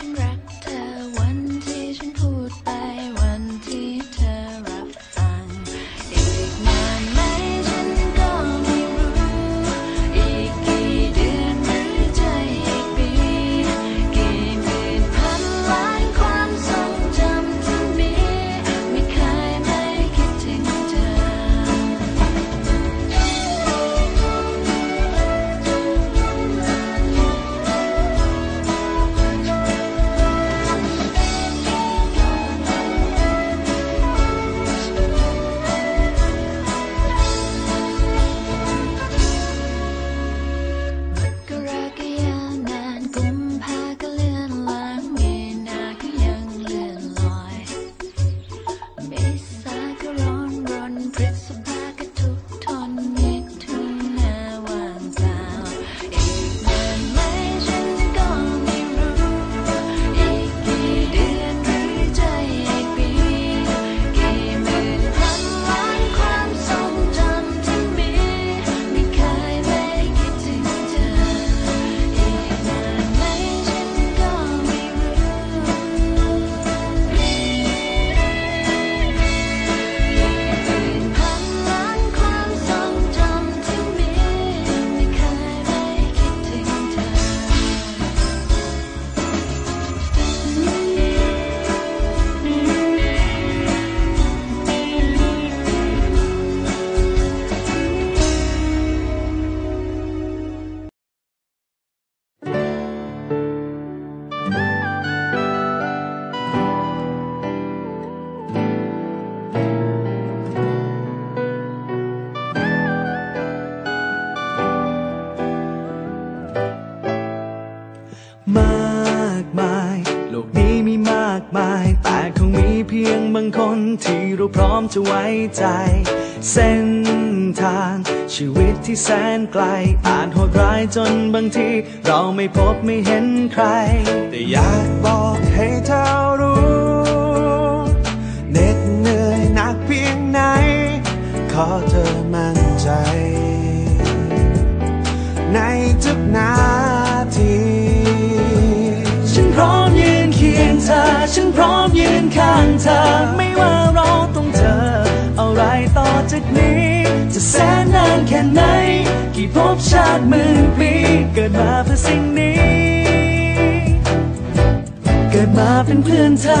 ที่ฉั จะไว้ใจ เส้นทางชีวิตที่แสนไกลอาจโหดร้ายจนบางที เราไม่พบไม่เห็นใคร แต่อยากบอกให้เธอรู้เหน็ดเหนื่อยหนักเพียงไหน ขอเธอมั่นใจ ในทุกนาทีฉันพร้อมยืนเคียงเธอ ฉันพร้อมยืนข้างเธอไม่ว่าานแค่ไหน กี่ภพชาติหมื่นปี เกิดมาเพื่อสิ่งนี้ เกิดมาเป็นเพื่อนเธอ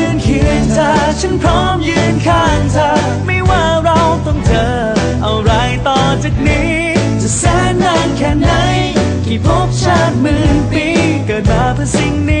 นเคียงเธอ ฉันพร้อมยืนข้างเธอ ไม่ว่าเราต้องเจออะไรต่อจากนี้ จะแสนนานแค่ไหน กี่ภพชาติหมื่นปี เกิดมาเพื่อสิ่งนี้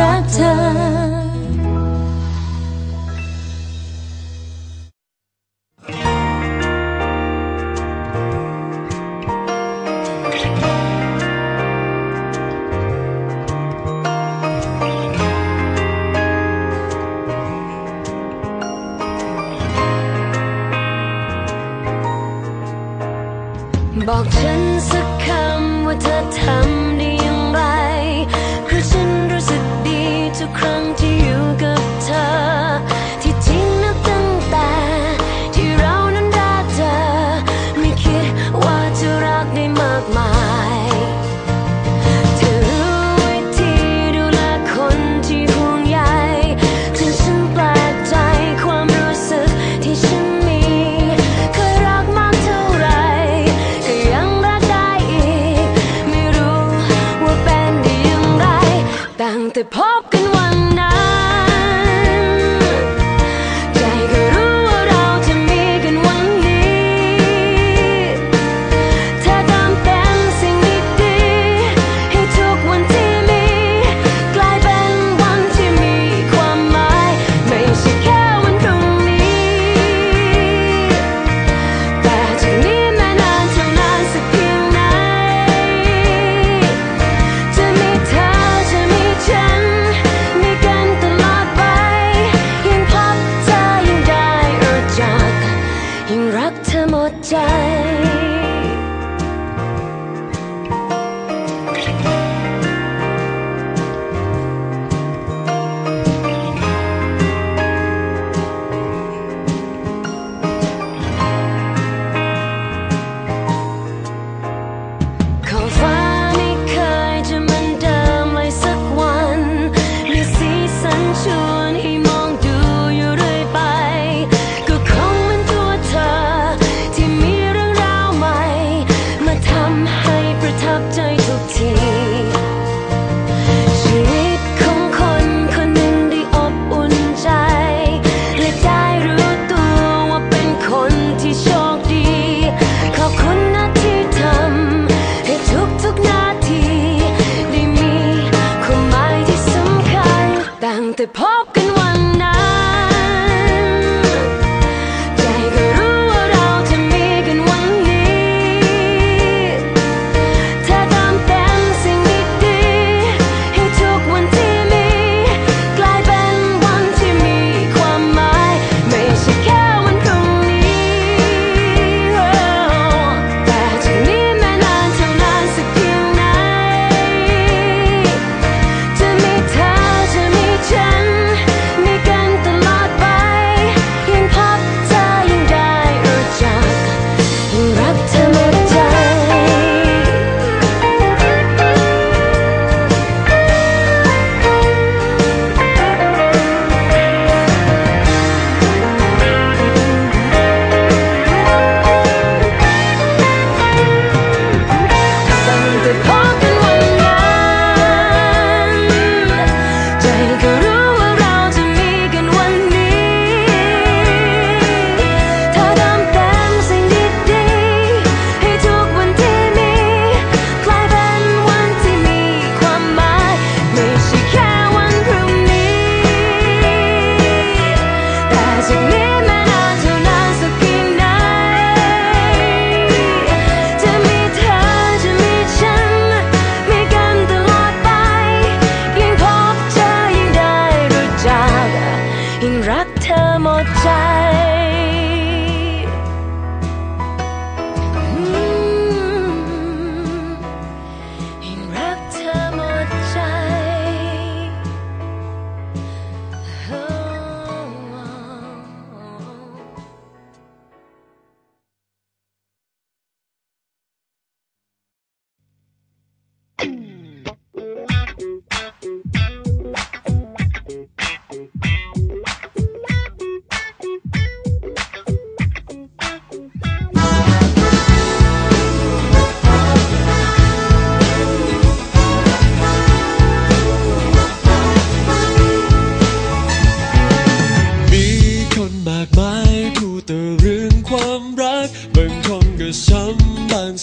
รักเธอ te pumpkin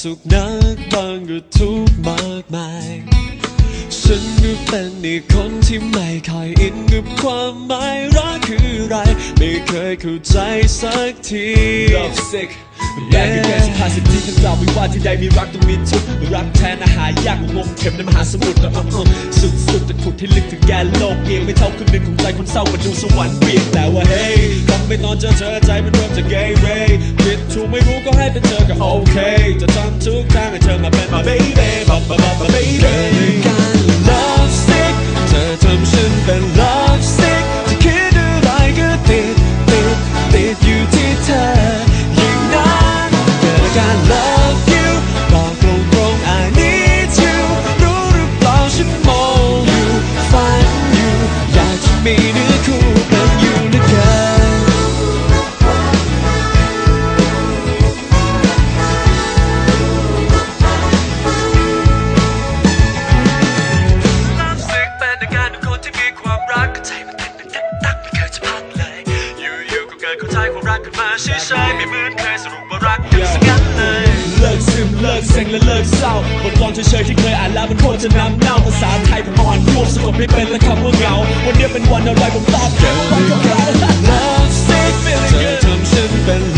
สุขนักบางก็ทุกมากมาย ฉันก็เป็นอีกคนที่ไม่ค่อยอินกับความหมายรักคือไร ไม่เคยเข้าใจสักที Love sick แรกเกิดสภาสิทธิกันเราไม่ว่าที่ใดมีรักต้องมีทุกรักแท้นะหายากงงเข็มในมหาสมุทรสุดสุดแต่ขุดให้ลึกถึงแกนโลกเองไม่เท่าครึ่งหนึ่งของใจคนเศร้ามาดูสวรรค์เปลี่ยนแต่ว่า Hey ต้องไม่นอนเจอเธอใจมันเริ่มจะเกเรคิดถูกไม่รู้ก็ให้ไปเจอก็โอเคจะ baby. บทกลอนเฉยๆที่เคยอ่านแล้วมันโคตรจะน้ำเน่าภาษาไทยผมอ่อนยวบสะกดไม่เป็นและคำว่าเหงา วันนี้เป็นวันอะไรผมตอบแค่ว่าวันของเรา Love sick เธอทำฉันเป็น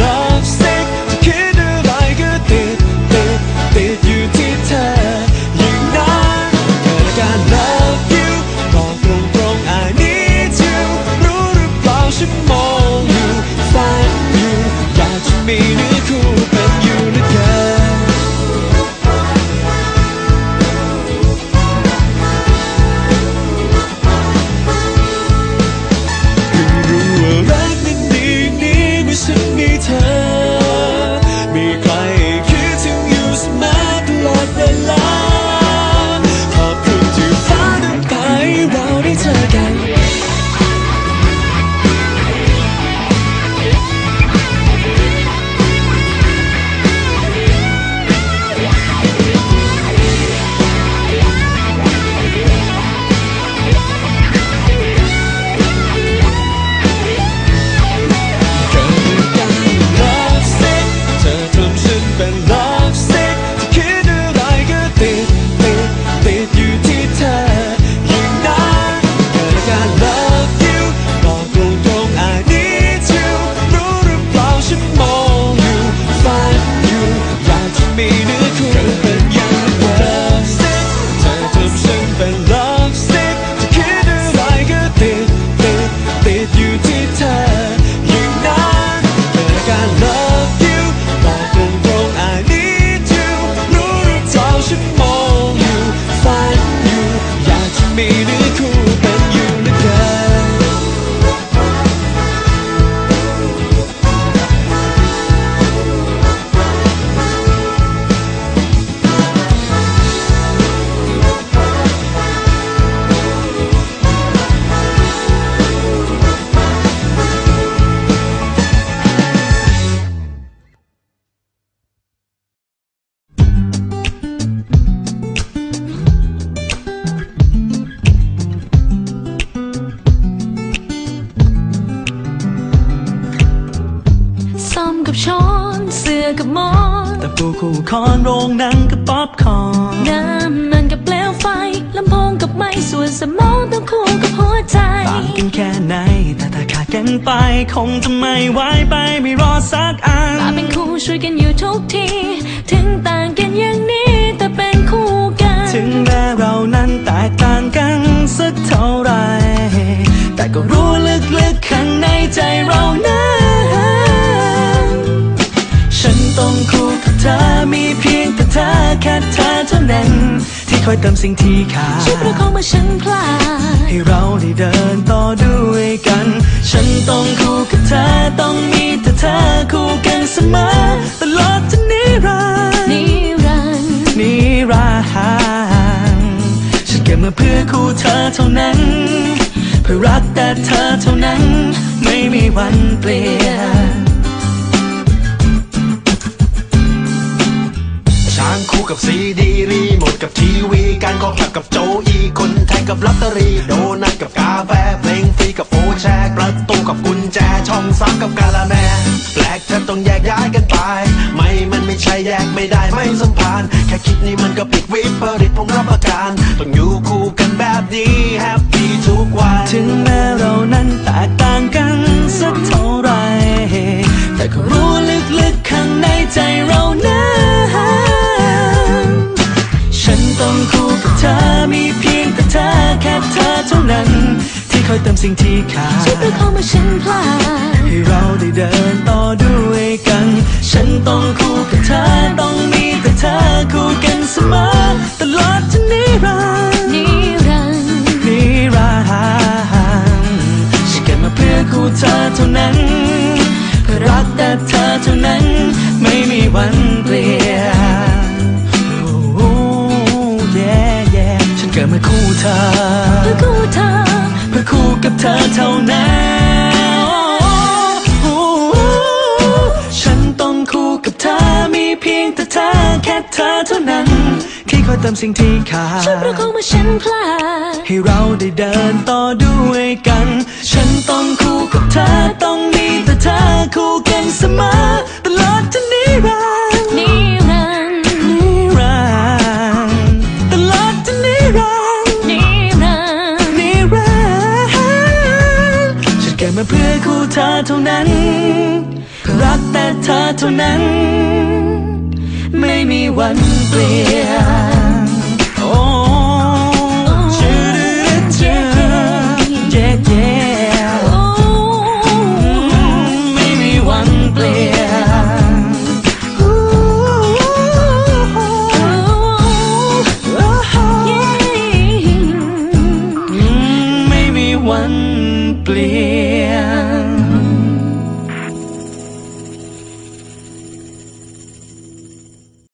เแต่ปูคู่คอนโรงหนังกับป๊อปคอร์นน้ำมันกับเปลวไฟลำโพงกับไม้ส่วนสมองต้องคู่กับหัวใจต่างกันแค่ไหน แต่ถ้าขาดกันไป คงจะไม่ไหวไปไม่รอสักอันมาเป็นคู่ช่วยกันอยู่ทุกที ถึงต่างกันอย่างนี้แต่เป็นคู่กัน ถึงแม้เรานั้นแตกต่างกันสักเท่าไหรแต่ก็รู้ลึกๆข้างในใจเรานั้น มีเพียงแต่เธอแค่เธอเท่านั้น ที่คอยเติมสิ่งที่ขาดช่วยประคองเมื่อฉันพลาดให้เราได้เดินต่อด้วยกัน ฉันต้องคู่กับเธอต้องมีแต่เธอคู่กันเสมอตลอดจนนิรันดร์นิรันดร์นิรันดร์ฉันเกิดมาเพื่อคู่เธอเท่านั้นเพื่อรักแต่เธอเท่านั้น ไม่มีวันเปลี่ยนางคู่กับซีดีรีโมทกับทีวี การก็ขับกับโจอีคนไทยกับลอตเตอรี่โดนัทกับกาแฟเพลงฟรีกับโฟแชร์ประตูกับกุญแจช่องสามกับกาละแมแปลกแทบต้องแยกย้ายกันไป ไม่มันไม่ใช่แยกไม่ได้ไม่สัมพันธ์แค่คิดนี่มันก็ผิดวิปริตผมรับประกันต้องอยู่คู่กันแบบนี้แฮปปี้ทุกวันถึงแม้เรานั้นแตกต่างกันสักเท่าไหรแต่ก็รู้ลึกๆข้างในใจเรานั้น กับเธอมีเพียงแต่เธอแค่เธอเท่านั้น ที่คอยเติมสิ่งที่ขาดช่วยประคองเมื่อฉันพลาดให้เราได้เดินต่อด้วยกัน ฉันต้องคู่กับเธอต้องมีแต่เธอคู่กันเสมอตลอดจนนิรันดร์นิรันดร์นิรันดร์ฉันเกิดมาเพื่อคู่เธอเท่านั้นเพื่อรักแต่เธอเท่านั้น ไม่มีวันเปลี่ยน ธอเพื่อคู่เธอเพื่อคู่กับเธอเท่านั้นโอ้โหฉันต้องคู่กับเธอมีเพียงแต่เธอแค่เธอเท่านั้นที่คอยเติมสิ่งที่ขาดช่วยประคองเมื่อฉันพลาดให้เราได้เดินต่อด้วยกัน ฉันต้องคู่กับเธอต้องมีแต่เธอคู่กันเสมอ เท่านั้น รักแต่เธอเท่านั้น ไม่มีวันเปลี่ยน